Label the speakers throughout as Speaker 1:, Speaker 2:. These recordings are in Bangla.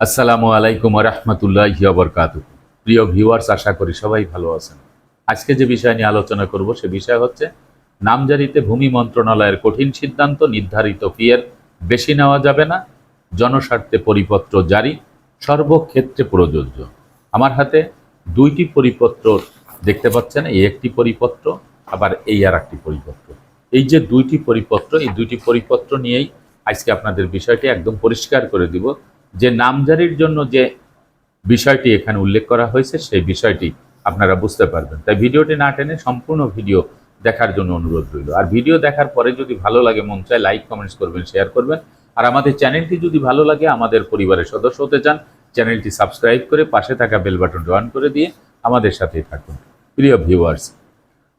Speaker 1: আসসালামু আলাইকুম রহমতুল্লাহ বরকাত প্রিয় ভিউয়ার্স, আশা করি সবাই ভালো আছেন। আজকে যে বিষয় নিয়ে আলোচনা করব, সে বিষয় হচ্ছে নামজারিতে ভূমি মন্ত্রণালয়ের কঠিন সিদ্ধান্ত, নির্ধারিত ফিয়ের বেশি নেওয়া যাবে না, জনস্বার্থে পরিপত্র জারি, সর্বক্ষেত্রে প্রযোজ্য। আমার হাতে দুইটি পরিপত্র দেখতে পাচ্ছেন, এই একটি পরিপত্র, আবার এই আর একটি পরিপত্র। এই যে দুইটি পরিপত্র, এই দুইটি পরিপত্র নিয়েই আজকে আপনাদের বিষয়টি একদম পরিষ্কার করে দিব। যে নামজারির জন্য যে বিষয়টি এখানে উল্লেখ করা হয়েছে, সেই বিষয়টি আপনারা বুঝতে পারবেন। তাই ভিডিওটি না টেনে সম্পূর্ণ ভিডিও দেখার জন্য অনুরোধ রইল। আর ভিডিও দেখার পরে যদি ভালো লাগে, মন চায় লাইক, কমেন্টস করবেন, শেয়ার করবেন। আর আমাদের চ্যানেলটি যদি ভালো লাগে, আমাদের পরিবারের সদস্য হতে চান, চ্যানেলটি সাবস্ক্রাইব করে পাশে থাকা বেল বাটনটি অন করে দিয়ে আমাদের সাথেই থাকুন। প্রিয় ভিউয়ার্স,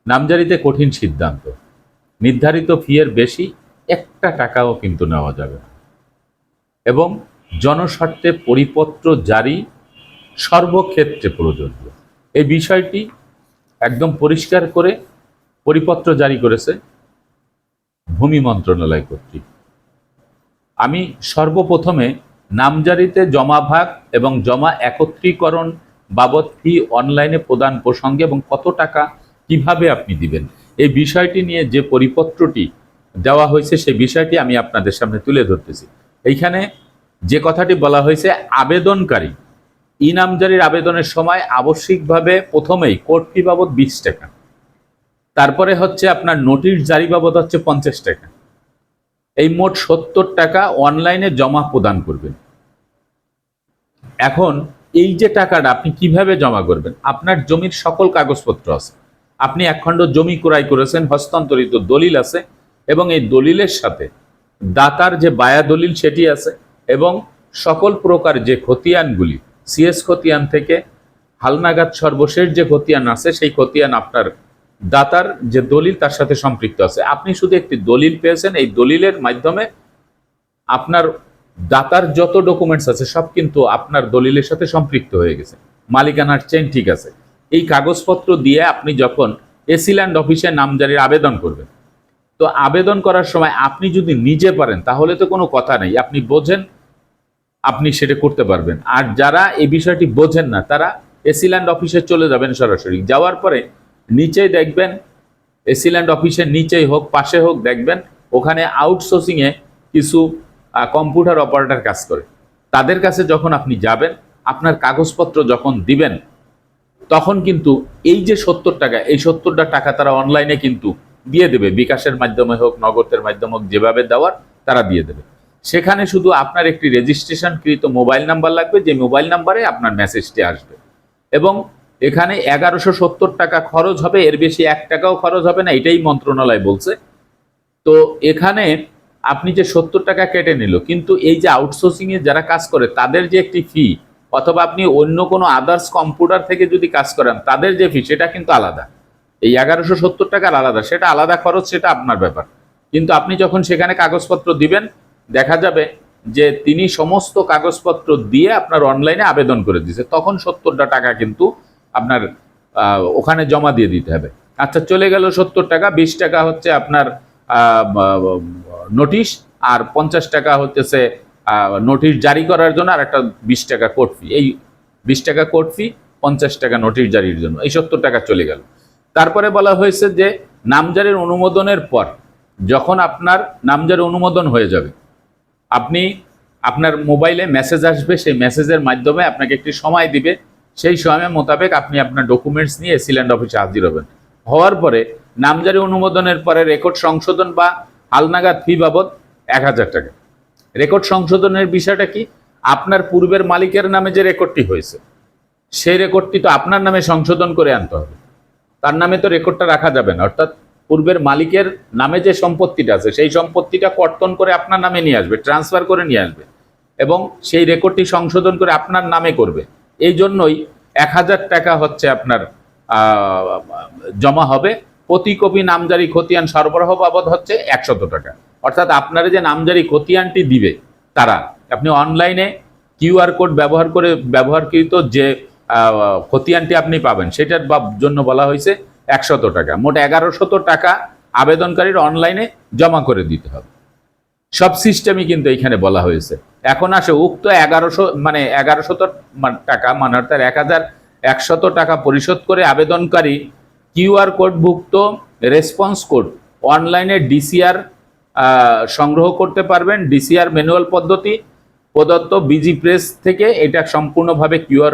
Speaker 1: নামজারিতে কঠিন সিদ্ধান্ত। নির্ধারিত ফিয়ের বেশি একটা টাকাও কিন্তু নেওয়া যাবে এবং জনস্বার্থে পরিপত্র জারি সর্বক্ষেত্রে প্রযোজ্য। এই বিষয়টি একদম পরিষ্কার করে পরিপত্র জারি করেছে ভূমি মন্ত্রণালয় কর্তৃক। আমি সর্বপ্রথমে নামজারিতে জমা ভাগ এবং জমা একত্রীকরণ বাবদ ফি অনলাইনে প্রদান প্রসঙ্গে এবং কত টাকা কীভাবে আপনি দিবেন, এই বিষয়টি নিয়ে যে পরিপত্রটি দেওয়া হয়েছে, সেই বিষয়টি আমি আপনাদের সামনে তুলে ধরতেছি। এইখানে যে কথাটি বলা হয়েছে, আবেদনকারী। ই নামজারির আবেদনের সময় আবশ্যিকভাবে প্রথমেই কোর্ট ফি বাবদ বিশ টাকা। তারপরে হচ্ছে আপনার নোটিশ জারি বাবদ হচ্ছে পঞ্চাশ টাকা। এই মোট সত্তর টাকা অনলাইনে জমা প্রদান করবেন। এখন এই যে টাকাটা আপনি কীভাবে জমা করবেন? আপনার জমির সকল কাগজপত্র আছে। আপনি একখণ্ড জমি ক্রয় করেছেন, হস্তান্তরিত দলিল আছে এবং এই দলিলের সাথে দাতার যে বায়া দলিল সেটি আছে এবং সকল প্রকার যে খতিয়ানগুলি সিএস খতিয়ান থেকে হালনাগাদ সর্বশেষ যে খতিয়ান আছে, সেই খতিয়ান আপনার দাতার যে দলিল তার সাথে সম্পৃক্ত আছে। আপনি শুধু একটি দলিল পেয়েছেন, এই দলিলের মাধ্যমে আপনার দাতার যত ডকুমেন্টস আছে, সব কিন্তু আপনার দলিলের সাথে সম্পৃক্ত হয়ে গেছে। মালিকানার চেন ঠিক আছে। এই কাগজপত্র দিয়ে আপনি যখন এসিল্যান্ড অফিসে নামজারির আবেদন করবেন, তো আবেদন করার সময় আপনি যদি নিজে পারেন, তাহলে তো কোনো কথা নেই। আপনি বোঝেন আপনি সেটা করতে পারবেন। আর যারা এই বিষয়টি বোঝেন না, তারা এসিল্যান্ড অফিসে চলে যাবেন সরাসরি। যাওয়ার পরে নিচেই দেখবেন এসিল্যান্ড অফিসের নিচেই হোক, পাশে হোক, দেখবেন ওখানে আউটসোর্সিংয়ে কিছু কম্পিউটার অপারেটর কাজ করে। তাদের কাছে যখন আপনি যাবেন, আপনার কাগজপত্র যখন দিবেন, তখন কিন্তু এই যে সত্তর টাকা, এই সত্তরটা টাকা তারা অনলাইনে কিন্তু দিয়ে দেবে। বিকাশের মাধ্যমে হোক, নগদের মাধ্যমে হোক, যেভাবে দেওয়ার, তারা দিয়ে দেবে। সেখানে শুধু আপনার একটি রেজিস্ট্রেশনকৃত মোবাইল নাম্বার লাগবে, যে মোবাইল নাম্বারে আপনার মেসেজটি আসবে। এবং এখানে এগারোশো সত্তর টাকা খরচ হবে, এর বেশি এক টাকাও খরচ হবে না, এটাই মন্ত্রণালয় বলছে। তো এখানে আপনি যে সত্তর টাকা কেটে নিল, কিন্তু এই যে আউটসোর্সিংয়ে যারা কাজ করে, তাদের যে একটি ফি অথবা আপনি অন্য কোনো আদার্স কম্পিউটার থেকে যদি কাজ করেন, তাদের যে ফি সেটা কিন্তু আলাদা। এই এগারোশো সত্তর টাকার আলাদা, সেটা আলাদা খরচ, সেটা আপনার ব্যাপার। কিন্তু আপনি যখন সেখানে কাগজপত্র দিবেন দেখা যাবে যে তিনি সমস্ত কাগজপত্র দিয়ে আপনার অনলাইনে আবেদন করে দিয়েছে। তখন সত্তরটা টাকা কিন্তু আপনার ওখানে জমা দিয়ে দিতে হবে। আচ্ছা চলে গেল সত্তর টাকা। বিশ টাকা হচ্ছে আপনার নোটিশ আর পঞ্চাশ টাকা হচ্ছে নোটিশ জারি করার জন্য আর একটা বিশ টাকা কোর্ট ফি এই বিশ টাকা কোর্ট ফি পঞ্চাশ টাকা নোটিশ জারির জন্য। এই সত্তর টাকা চলে গেল। তারপরে বলা হয়েছে যে, নামজারির অনুমোদনের পর যখন আপনার নামজারি অনুমোদন হয়ে যাবে আপনি আপনার মোবাইলে মেসেজ আসবে, সেই মেসেজের মাধ্যমে আপনাকে একটি সময় দিবে। সেই সময় মোতাবেক আপনি আপনার ডকুমেন্টস নিয়ে এসিল্যান্ড অফিসে হাজির হবেন। হওয়ার পরে নামজারি অনুমোদনের পরে রেকর্ড সংশোধন বা হালনাগাদ ফি বাবদ এক হাজার টাকা। রেকর্ড সংশোধনের বিষয়টা কি? আপনার পূর্বের মালিকের নামে যে রেকর্ডটি হয়েছে, সেই রেকর্ডটি তো আপনার নামে সংশোধন করে আনতে হবে। তার নামে তো রেকর্ডটা রাখা যাবে না, অর্থাৎ পূর্বের মালিকের নামে যে সম্পত্তিটা আছে, সেই সম্পত্তিটা কর্তন করে আপনার নামে নিয়ে আসবে ট্রান্সফার করে নিয়ে আসবে এবং সেই রেকর্ডটি সংশোধন করে আপনার নামে করবে। এই জন্যই এক হাজার টাকা হচ্ছে আপনার জমা হবে। প্রতি কপি নামজারি খতিয়ান সরবরাহ বাবদ হচ্ছে একশত টাকা। অর্থাৎ আপনারা যে নামজারি খতিয়ানটি দিবে তারা, আপনি অনলাইনে কিউআর কোড ব্যবহার করে ব্যবহারকৃত যে খতিয়ানটি আপনি পাবেন, সেটার জন্য বলা হয়েছে একশত টাকা। মোট এগারোশত টাকা আবেদনকারীর অনলাইনে জমা করে দিতে হবে। সব সিস্টেমই কিন্তু এখানে বলা হয়েছে। এখন আসে, উক্ত এগারোশো মানে এগারোশত টাকা মানে অর্থাৎ এক হাজার একশত টাকা পরিশোধ করে আবেদনকারী কিউআর কোডভুক্ত রেসপন্স কোড অনলাইনে ডিসিআর সংগ্রহ করতে পারবেন। ডিসিআর ম্যানুয়াল পদ্ধতি, প্রদত্ত বিজি প্রেস থেকে এটা সম্পূর্ণভাবে কিউআর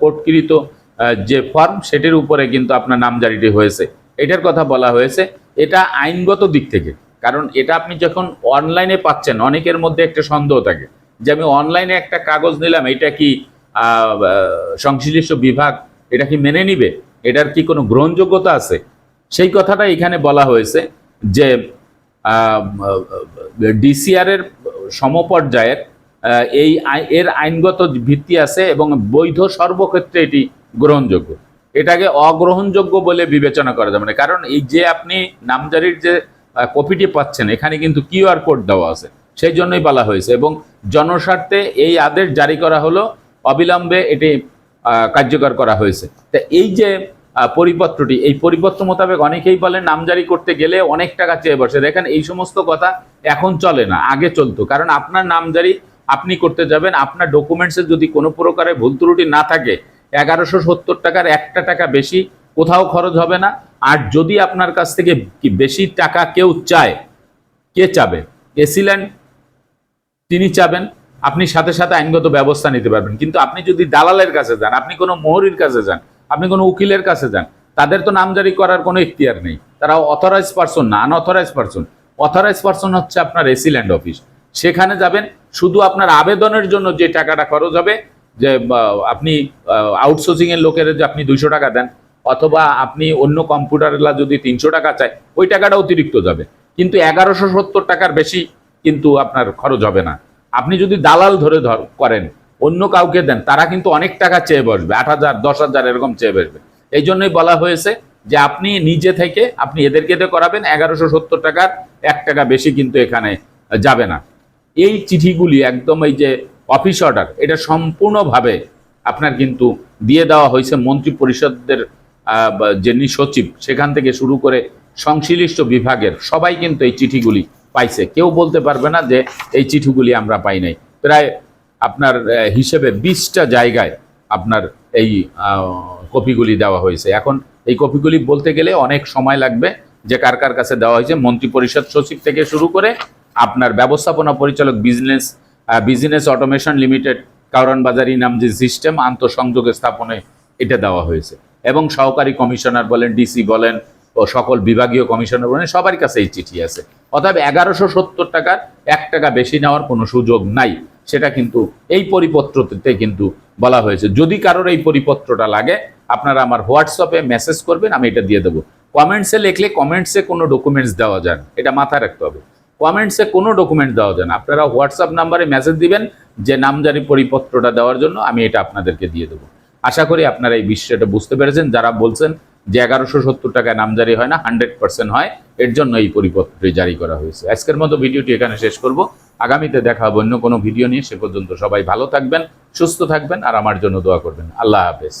Speaker 1: কোডকৃত যে ফর্ম সেটির উপরে কিন্তু আপনার নামজারিটি হয়েছে। এটার কথা বলা হয়েছে। এটা আইনগত দিক থেকে। কারণ এটা আপনি যখন অনলাইনে পাচ্ছেন, অনেকের মধ্যে একটা সন্দেহ থাকে যে আমি অনলাইনে একটা কাগজ নিলাম, এটা কি সংশ্লিষ্ট বিভাগ এটা কি মেনে নিবে? এটার কি কোনো গ্রহণযোগ্যতা আছে? সেই কথাটা এখানে বলা হয়েছে যে ডিসিআর এর সমপর্যায়ের এই এর আইনগত ভিত্তি আছে এবং বৈধ সর্বক্ষেত্রে এটি গ্রহণযোগ্য। এটাকে অগ্রহণযোগ্য বলে বিবেচনা করা যাবে না কারণ এই যে আপনি নামজারির যে কপিটি পাচ্ছেন, এখানে কিন্তু কিউআর কোড দেওয়া আছে। সেই জন্যই বলা হয়েছে এবং জনস্বার্থে এই আদেশ জারি করা হলো, অবিলম্বে এটি কার্যকর করা হয়েছে। তা এই যে পরিপত্রটি, এই পরিপত্র মোতাবেক অনেকেই বলেন নামজারি করতে গেলে অনেক টাকা চেয়ে বসে। দেখেন, এই সমস্ত কথা এখন চলে না, আগে চলতো। কারণ আপনার নামজারি, আপনি করতে যাবেন, আপনার ডকুমেন্টসে যদি কোনো প্রকারে ভুল ত্রুটি না থাকে এগারোশো সত্তর টাকার একটা টাকা বেশি কোথাও খরচ হবে না। আর যদি আপনার কাছ থেকে বেশি টাকা কেউ চায়, কে চাবে? এসিল্যান্ড তিনি চাবেন। আপনি সাথে সাথে আইনগত ব্যবস্থা নিতে পারবেন। কিন্তু আপনি যদি দালালের কাছে যান, আপনি কোনো মোহরির কাছে যান, আপনি কোনো উকিলের কাছে যান, তাদের তো নামজারি করার কোনো ইখতিয়ার নেই। তারা অথরাইজ পারসন না আনঅথরাইজ পারসন অথরাইজ পারসন হচ্ছে আপনার এসিল্যান্ড অফিস সেখানে যাবেন, শুধু আপনার আবেদনের জন্য যে টাকাটা খরচ হবে যে আপনি আউটসোর্সিং এর লোকের যে আপনি দুইশো টাকা দেন, অথবা আপনি অন্য কম্পিউটারলা যদি তিনশো টাকা চায়, ওই টাকাটা অতিরিক্ত যাবে। কিন্তু এগারোশো সত্তর টাকার বেশি কিন্তু আপনার খরচ হবে না। আপনি যদি দালাল ধরে ধর, করেন, অন্য কাউকে দেন, তারা কিন্তু অনেক টাকা চেয়ে বসবে, আট হাজার, দশ হাজার এরকম চেয়ে বসবে। এই জন্যই বলা হয়েছে যে, আপনি নিজে থেকে, আপনি এদেরকে দিয়ে করাবেন, এগারোশো সত্তর টাকার এক টাকা বেশি কিন্তু এখানে যাবে না। এই চিঠিগুলি একদম এই যে অফিস অর্ডার এটা সম্পূর্ণভাবে আপনার কিন্তু দিয়ে দেওয়া হয়েছে মন্ত্রী পরিষদের যিনি সচিব, সেখান থেকে শুরু করে সংশ্লিষ্ট বিভাগের, সবাই কিন্তু এই চিঠিগুলি পাইছে। কেউ বলতে পারবে না যে এই চিঠিগুলি আমরা পাই নাই। প্রায় আপনার হিসেবে বিশটা জায়গায় আপনার এই কপিগুলি দেওয়া হয়েছে। এখন এই কপিগুলি বলতে গেলে অনেক সময় লাগবে যে কার কার কাছে দেওয়া হয়েছে। মন্ত্রী পরিষদ সচিব থেকে শুরু করে আপনার ব্যবস্থাপনা পরিচালক বিজনেস বিজনেস অটোমেশন লিমিটেড কারণ নাম যে সিস্টেম আন্তঃসংযোগ স্থাপনে এটা দেওয়া হয়েছে। এবং সহকারী কমিশনার বলেন ডিসি বলেন, ও সকল বিভাগীয় কমিশনার বলেন, সবার কাছে এই চিঠি আছে। অতএব এগারোশো সত্তর টাকার এক টাকা বেশি নেওয়ার কোনো সুযোগ নাই। সেটা কিন্তু এই পরিপত্রতে কিন্তু বলা হয়েছে। যদি কারোর এই পরিপত্রটা লাগে, আপনারা আমার হোয়াটসঅ্যাপে মেসেজ করবেন, আমি এটা দিয়ে দেবো। কমেন্টসে লিখলে কমেন্টসে কোনো ডকুমেন্টস দেওয়া যায় না এটা মাথায় রাখতে হবে। কমেন্টসে কোনো ডকুমেন্ট দেওয়া যায় না। আপনারা হোয়াটসঅ্যাপ নাম্বারে মেসেজ দিবেন যে নামজারি পরিপত্রটা দেওয়ার জন্য আমি এটা আপনাদেরকে দিয়ে দেবো। আশা করি আপনারা এই বিষয়টা বুঝতে পেরেছেন। যারা বলছেন যে এগারোশো সত্তর টাকায় নামজারি হয় না হান্ড্রেড পার্সেন্ট হয়, এর জন্য এই পরিপত্রটি জারি করা হয়েছে। আজকের মতো ভিডিওটি এখানে শেষ করব। আগামীতে দেখা হবে অন্য কোনো ভিডিও নিয়ে। সে পর্যন্ত সবাই ভালো থাকবেন, সুস্থ থাকবেন আর আমার জন্য দোয়া করবেন। আল্লাহ হাফেজ।